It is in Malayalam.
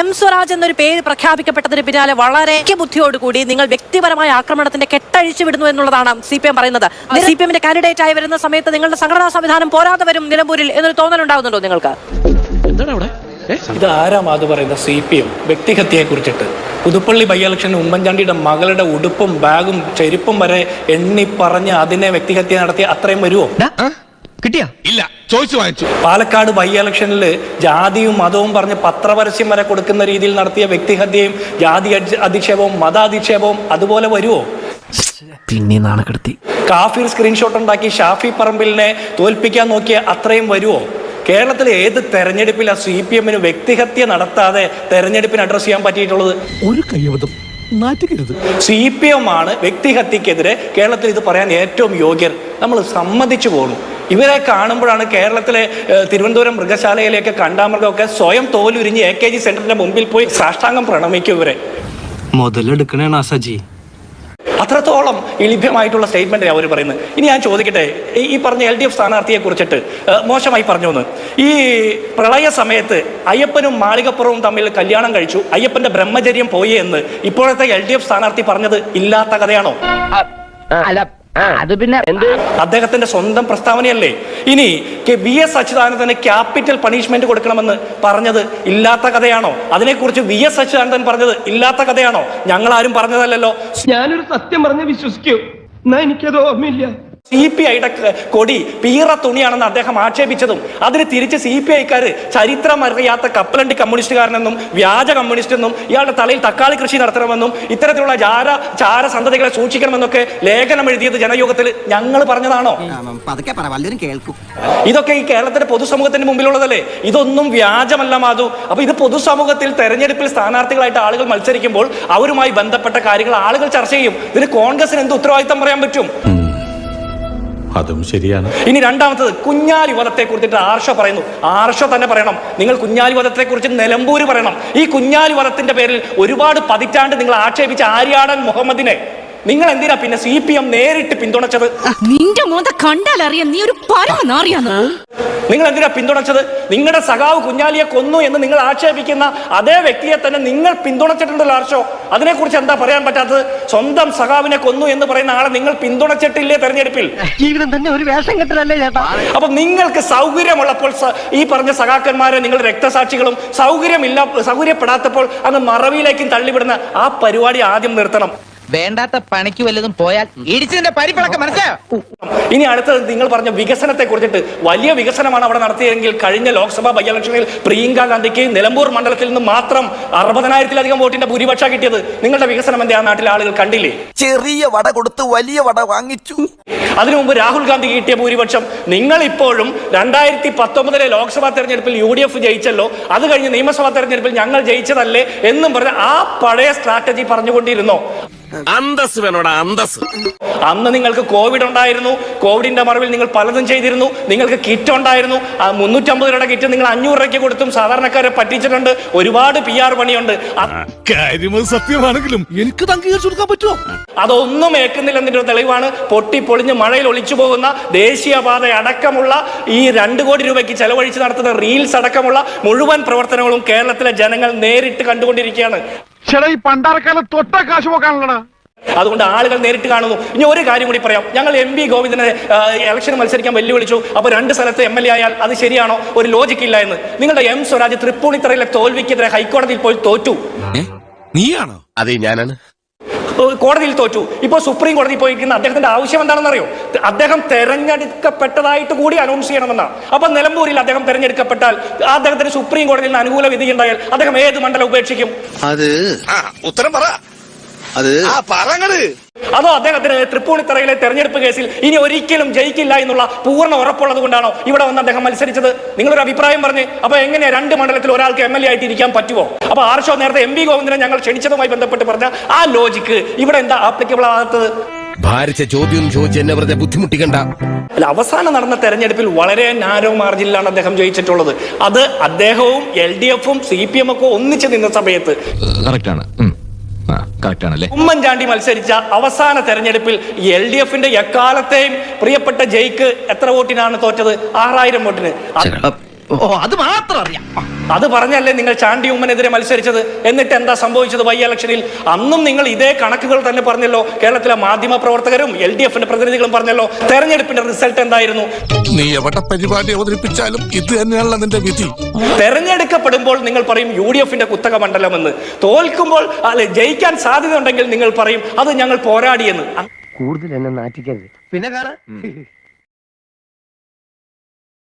എം സ്വരാജ് എന്നൊരു പേര് പ്രഖ്യാപിക്കപ്പെട്ടതിന് പിന്നാലെ വളരെ ബുദ്ധിയോടുകൂടി നിങ്ങൾ വ്യക്തിപരമായ ആക്രമണത്തിന്റെ കെട്ടഴിച്ചു വിടുന്നു എന്നുള്ളതാണ് സി പി എം പറയുന്നത്. സി പി എമ്മിന്റെ കാൻഡിഡേറ്റ് ആയി വരുന്ന സമയത്ത് നിങ്ങളുടെ സംഘടനാ സംവിധാനം പോരാതെ വരും നിലമ്പൂരിൽ എന്നൊരു തോന്നൽ ഉണ്ടാകുന്നുണ്ടോ നിങ്ങൾക്ക് ഇത് ആരാ അത് പറയുന്ന സി പി എം വ്യക്തിഹത്യയെ കുറിച്ചിട്ട്. പുതുപ്പള്ളി ബൈ ഇലക്ഷന് ഉമ്മൻചാണ്ടിയുടെ മകളുടെ ഉടുപ്പും ബാഗും ചെരുപ്പും വരെ എണ്ണി പറഞ്ഞ് അതിനെ വ്യക്തിഹത്യ നടത്തി അത്രയും വരുമോ കിട്ടിയാ? ഇല്ല. ചോദിച്ചു വാങ്ങിച്ചു. പാലക്കാട് ബൈ ഇലക്ഷനിൽ ജാതിയും മതവും പറഞ്ഞ് പത്രപരസ്യം വരെ കൊടുക്കുന്ന രീതിയിൽ നടത്തിയ വ്യക്തിഹത്യയും ജാതി അധി- അധിക്ഷേപവും മതാധിക്ഷേപവും അതുപോലെ വരുമോ പിന്നെ നാണക്കെടുത്തി. കാഫിർ സ്ക്രീൻഷോട്ട് ഉണ്ടാക്കി ഷാഫി പറമ്പിലിനെ തോൽപ്പിക്കാൻ നോക്കിയ അത്രയും വരുമോ കേരളത്തിലെ ഏത് തെരഞ്ഞെടുപ്പിലാണ് സി പി എമ്മിന് വ്യക്തിഹത്യ നടത്താതെ തെരഞ്ഞെടുപ്പിന് അഡ്രസ് ചെയ്യാൻ പറ്റിയിട്ടുള്ളത്? ഒരു നാറ്റുകരുത് സി പി എം ആണ് വ്യക്തിഹത്യക്കെതിരെ കേരളത്തിൽ ഇത് പറയാൻ ഏറ്റവും യോഗ്യർ. നമ്മൾ സമ്മതിച്ചു പോകണം ഇവരെ കാണുമ്പോഴാണ് കേരളത്തിലെ തിരുവനന്തപുരം മൃഗശാലയിലേക്ക് കണ്ടാമൃഗമൊക്കെ സ്വയം തോലുരിഞ്ഞ് എ കെ ജി സെന്ററിന്റെ മുമ്പിൽ പോയി സാഷ്ടാംഗം പ്രണമിക്കും ഇവരെ. മുതലെടുക്കണേണ സജി. അത്രത്തോളം ലഭ്യമായിട്ടുള്ള സ്റ്റേറ്റ്മെന്റ് അവർ പറയുന്നത്. ഇനി ഞാൻ ചോദിക്കട്ടെ ഈ- പറഞ്ഞ എൽ ഡി എഫ് സ്ഥാനാർത്ഥിയെ കുറിച്ചിട്ട് മോശമായി പറഞ്ഞു എന്ന് ഈ പ്രളയ സമയത്ത് അയ്യപ്പനും മാളികപ്പുറവും തമ്മിൽ കല്യാണം കഴിച്ചു. അയ്യപ്പന്റെ ബ്രഹ്മചര്യം പോയി എന്ന് ഇപ്പോഴത്തെ എൽ ഡി എഫ് സ്ഥാനാർത്ഥി പറഞ്ഞത് ഇല്ലാത്ത കഥയാണോ? അത് പിന്നെ എന്ത്? അദ്ദേഹത്തിന്റെ സ്വന്തം പ്രസ്താവനയല്ലേ? ഇനി കെ- വി എസ് അച്യുതാനന്ദന് ക്യാപിറ്റൽ പണിഷ്മെന്റ് കൊടുക്കണമെന്ന് പറഞ്ഞത് ഇല്ലാത്ത കഥയാണോ? അതിനെക്കുറിച്ച് വി എസ് അച്യുതാനന്ദൻ പറഞ്ഞത് ഇല്ലാത്ത കഥയാണോ? ഞങ്ങൾ ആരും പറഞ്ഞതല്ലല്ലോ. ഞാനൊരു സത്യം പറഞ്ഞ് വിശ്വസിക്കൂ. എന്നാ എനിക്കത് ഓർമ്മയില്ല. സി പി ഐയുടെ കൊടി പീറ തുണിയാണെന്ന് അദ്ദേഹം ആക്ഷേപിച്ചതും. അതിന് തിരിച്ച് സി പി ഐക്കാർ ചരിത്രം അറിയാത്ത കപ്പലണ്ടി കമ്മ്യൂണിസ്റ്റുകാരനെന്നും വ്യാജ കമ്മ്യൂണിസ്റ്റ് എന്നും ഇയാളുടെ തലയിൽ തക്കാളി കൃഷി നടത്തണമെന്നും ഇത്തരത്തിലുള്ള ചാര ചാര സന്തതികളെ സൂക്ഷിക്കണമെന്നൊക്കെ ലേഖനം എഴുതിയത് ജനയോഗത്തിൽ ഞങ്ങൾ പറഞ്ഞതാണോ? ഇതൊക്കെ ഈ കേരളത്തിന്റെ പൊതുസമൂഹത്തിന് മുമ്പിലുള്ളതല്ലേ? ഇതൊന്നും വ്യാജമല്ല മാധു. അപ്പൊ ഇത് പൊതുസമൂഹത്തിൽ തെരഞ്ഞെടുപ്പിൽ സ്ഥാനാർത്ഥികളായിട്ട് ആളുകൾ മത്സരിക്കുമ്പോൾ അവരുമായി ബന്ധപ്പെട്ട കാര്യങ്ങൾ ആളുകൾ ചർച്ച ചെയ്യും. ഇതിന് കോൺഗ്രസിന് എന്ത് ഉത്തരവാദിത്തം പറയാൻ പറ്റും? അതും ശരിയാണ്. ഇനി രണ്ടാമത്തത് കുഞ്ഞാലി വധത്തെ കുറിച്ചിട്ട് ആർഷ പറയുന്നു. ആർഷ തന്നെ പറയണം. നിങ്ങൾ കുഞ്ഞാലി വധത്തെ കുറിച്ച് നിലമ്പൂര് പറയണം. ഈ കുഞ്ഞാലി വധത്തിന്റെ പേരിൽ ഒരുപാട് പതിറ്റാണ്ട് നിങ്ങൾ ആക്ഷേപിച്ച ആര്യാടൻ മുഹമ്മദിനെ നിങ്ങൾ എന്തിനാ പിന്നെ സി പി എം നേരിട്ട് പിന്തുണച്ചത്? നിന്റെ മുഖത്തെ കണ്ടാൽ അറിയാം. നീ ഒരു പരമനാറിയാന്ന് നിങ്ങൾ എന്തിനാ പിന്തുണച്ചത്? നിങ്ങളുടെ സഖാവ് കുഞ്ഞാലിയെ കൊന്നു എന്ന് നിങ്ങൾ ആക്ഷേപിക്കുന്ന അതേ വ്യക്തിയെ തന്നെ നിങ്ങൾ പിന്തുണച്ചിട്ടുണ്ടല്ലോ ആർഷോ അതിനെക്കുറിച്ച് എന്താ പറയാൻ പറ്റാത്തത്? സ്വന്തം സഖാവിനെ കൊന്നു എന്ന് പറയുന്ന ആളെ നിങ്ങൾ പിന്തുണച്ചിട്ടില്ലേ തെരഞ്ഞെടുപ്പിൽ? ജീവിതം തന്നെ ഒരു വേഷം കെട്ടലല്ലേ ചേട്ടാ? അപ്പൊ നിങ്ങൾക്ക് സൗകര്യമുള്ളപ്പോൾ സ- ഈ പറഞ്ഞ സഖാക്കന്മാരെ നിങ്ങൾ രക്തസാക്ഷികളും സൗകര്യമില്ല സൗകര്യപ്പെടാത്തപ്പോൾ അങ്ങ് മറവിയിലേക്കും തള്ളിവിടുന്ന ആ പരിപാടി ആദ്യം നിർത്തണം. വേണ്ടാത്ത പണിക്ക് വല്ലതും പോയാൽ ഇടിച്ചതിന്റെ പരിപ്പിളക്കം മനസ്സിലായോ? ഇനി അടുത്തത് നിങ്ങൾ പറഞ്ഞ വികസനത്തെ കുറിച്ചിട്ട് വലിയ വികസനമാണ് അവിടെ നടത്തിയതെങ്കിൽ കഴിഞ്ഞ ലോക്സഭാ ബൈ ഇലക്ഷനിൽ പ്രിയങ്ക ഗാന്ധിക്ക് നിലമ്പൂർ മണ്ഡലത്തിൽ നിന്ന് മാത്രം അറുപതിനായിരത്തിലധികം വോട്ടിന്റെ ഭൂരിപക്ഷം കിട്ടിയത്. നിങ്ങളുടെ വികസനം എന്താ നാട്ടിലെ ആളുകൾ കണ്ടില്ലേ? ചെറിയ വട കൊടുത്ത് വലിയ വട വാങ്ങിച്ചു. അതിനു മുമ്പ് രാഹുൽ ഗാന്ധി കിട്ടിയ ഭൂരിപക്ഷം നിങ്ങൾ ഇപ്പോഴും രണ്ടായിരത്തി പത്തൊമ്പതിലെ ലോക്സഭാ തെരഞ്ഞെടുപ്പിൽ യു ഡി എഫ് ജയിച്ചല്ലോ അത് കഴിഞ്ഞ് നിയമസഭാ തെരഞ്ഞെടുപ്പിൽ ഞങ്ങൾ ജയിച്ചതല്ലേ എന്നും പറഞ്ഞ ആ പഴയ സ്ട്രാറ്റജി പറഞ്ഞുകൊണ്ടിരുന്നോ? അന്തസ് വേണോടാ അന്തസ് അന്ന് നിങ്ങൾക്ക് കോവിഡ് ഉണ്ടായിരുന്നു. കോവിഡിന്റെ മറവിൽ നിങ്ങൾ പലതും ചെയ്തിരുന്നു. നിങ്ങൾക്ക് കിറ്റ് ഉണ്ടായിരുന്നു. ആ മുന്നൂറ്റമ്പത് രൂപയുടെ കിറ്റ് നിങ്ങൾ അഞ്ഞൂറ് രൂപയ്ക്ക് കൊടുത്തും സാധാരണക്കാരെ പറ്റിച്ചിട്ടുണ്ട്. ഒരുപാട് പി ആർ പണിയുണ്ട്. സത്യമാണെങ്കിലും എനിക്ക് അംഗീകരിച്ചു കൊടുക്കാൻ പറ്റുമോ? അതൊന്നും ഏക്കുന്നില്ല എന്നൊരു തെളിവാണ്. പൊട്ടിപ്പൊളിഞ്ഞ് മഴയിൽ ഒളിച്ചു പോകുന്ന ദേശീയപാത അടക്കമുള്ള ഈ രണ്ട് കോടി രൂപയ്ക്ക് ചെലവഴിച്ച് നടത്തുന്ന റീൽസ് അടക്കമുള്ള മുഴുവൻ പ്രവർത്തനങ്ങളും കേരളത്തിലെ ജനങ്ങൾ നേരിട്ട് കണ്ടുകൊണ്ടിരിക്കുകയാണ്. ചേട്ടാ ഈ പണ്ടാരക്കാലം തൊട്ട കാശ് പോക്കാണല്ലടാ അതുകൊണ്ട് ആളുകൾ നേരിട്ട് കാണുന്നു. ഇനി ഒരു കാര്യം കൂടി പറയാം. ഞങ്ങൾ എം പി ഗോവിന്ദനെ ഇലക്ഷൻ മത്സരിക്കാൻ വെല്ലുവിളിച്ചു. അപ്പോൾ രണ്ട് സ്ഥലത്ത് എം എൽ എ ആയാൽ അത് ശരിയാണോ? ഒരു ലോജിക് ഇല്ല എന്ന്. നിങ്ങളുടെ എം സ്വരാജ് തൃപ്പൂണിത്തറയിലെ തോൽവിക്കെതിരെ ഹൈക്കോടതിയിൽ പോയി തോറ്റു. നീയാണോ? അതെ ഞാനാണ്. കോടതിയിൽ തോറ്റു. ഇപ്പോൾ സുപ്രീം കോടതി പോയിരിക്കുന്ന അദ്ദേഹത്തിന്റെ ആവശ്യം എന്താണെന്ന് അറിയോ അദ്ദേഹം തെരഞ്ഞെടുക്കപ്പെട്ടതായിട്ട് കൂടി അനൗൺസ് ചെയ്യണമെന്നാണ്. അപ്പൊ നിലമ്പൂരിൽ അദ്ദേഹം തെരഞ്ഞെടുക്കപ്പെട്ടാൽ അദ്ദേഹത്തിന് സുപ്രീം കോടതിയിൽ നിന്ന് അനുകൂല വിധി ഉണ്ടായാൽ അദ്ദേഹം ഏത് മണ്ഡലം ഉപേക്ഷിക്കും? അത് ആ ഉത്തരം പറ. അത് ആ പറങ്ങട്. അതോ അദ്ദേഹത്തിന് തൃപ്പൂണിത്തറയിലെ തെരഞ്ഞെടുപ്പ് കേസിൽ ഇനി ഒരിക്കലും ജയിക്കില്ല എന്നുള്ള പൂർണ ഉറപ്പുള്ളത് കൊണ്ടാണോ ഇവിടെ വന്ന് അദ്ദേഹം മത്സരിച്ചത്? നിങ്ങളൊരു അഭിപ്രായം പറഞ്ഞ് അപ്പൊ എങ്ങനെയാ രണ്ട് മണ്ഡലത്തിൽ ഒരാൾക്ക് എം എൽ എ ആയിട്ട് ഇരിക്കാൻ പറ്റുമോ അപ്പൊ ആർഷോ നേരത്തെ എം പി ഗോവിന്ദനെ ഞങ്ങൾ ക്ഷണിച്ചതുമായി ബന്ധപ്പെട്ട് പറഞ്ഞ ആ ലോജിക്ക് ഇവിടെ എന്താ ആപ്ലിക്കബിൾ ആകാത്തത്? ഭാരിച്ച ചോദ്യം ചോദിച്ച് എന്നെ വെറുതെ ബുദ്ധിമുട്ടിക്കണ്ട. അല്ല അവസാനം നടന്ന തെരഞ്ഞെടുപ്പിൽ വളരെ നാരോ മാർജിനിലാണ് അദ്ദേഹം ജയിച്ചിട്ടുള്ളത്. അത് അദ്ദേഹവും എൽ ഡി എഫും സി പി എം ഒക്കെ ഒന്നിച്ച് നിന്ന സമയത്ത്. കറക്റ്റ് ആണ് കറക്റ്റ് ആണല്ലേ ഉമ്മൻചാണ്ടി മത്സരിച്ച അവസാന തെരഞ്ഞെടുപ്പിൽ എൽ ഡി എഫിന്റെ എക്കാലത്തെയും പ്രിയപ്പെട്ട ജയിക്ക് എത്ര വോട്ടിനാണ് തോറ്റത്? ആറായിരം വോട്ടിന്. ഓ അത് മാത്രം അറിയാം. അത് പറഞ്ഞല്ലേ നിങ്ങൾ ചാണ്ടി ഉമ്മനെതിരെ മത്സരിച്ചത്? എന്നിട്ട് എന്താ സംഭവിച്ചത് വൈ ഇലക്ഷനിൽ? അന്നും നിങ്ങൾ ഇതേ കണക്കുകൾ തന്നെ പറഞ്ഞല്ലോ. കേരളത്തിലെ മാധ്യമ പ്രവർത്തകരും എൽ ഡി എഫിന്റെ പ്രതിനിധികളും പറഞ്ഞല്ലോ. തെരഞ്ഞെടുപ്പിന്റെ റിസൾട്ട് എന്തായിരുന്നു? നീ എവിടെ പരിപാടി അവതരിപ്പിച്ചാലും ഇത് തന്നെയാണല്ലോ നിന്റെ വിധി. തെരഞ്ഞെടുക്കപ്പെടുമ്പോൾ നിങ്ങൾ പറയും യു ഡി എഫിന്റെ കുത്തക മണ്ഡലമെന്ന്. തോൽക്കുമ്പോൾ അല്ലെ ജയിക്കാൻ സാധ്യത ഉണ്ടെങ്കിൽ നിങ്ങൾ പറയും അത് ഞങ്ങൾ പോരാടിയെന്ന്. കൂടുതൽ എന്നെ നാറ്റിക്കരുത്. പിന്നെ കാണാ.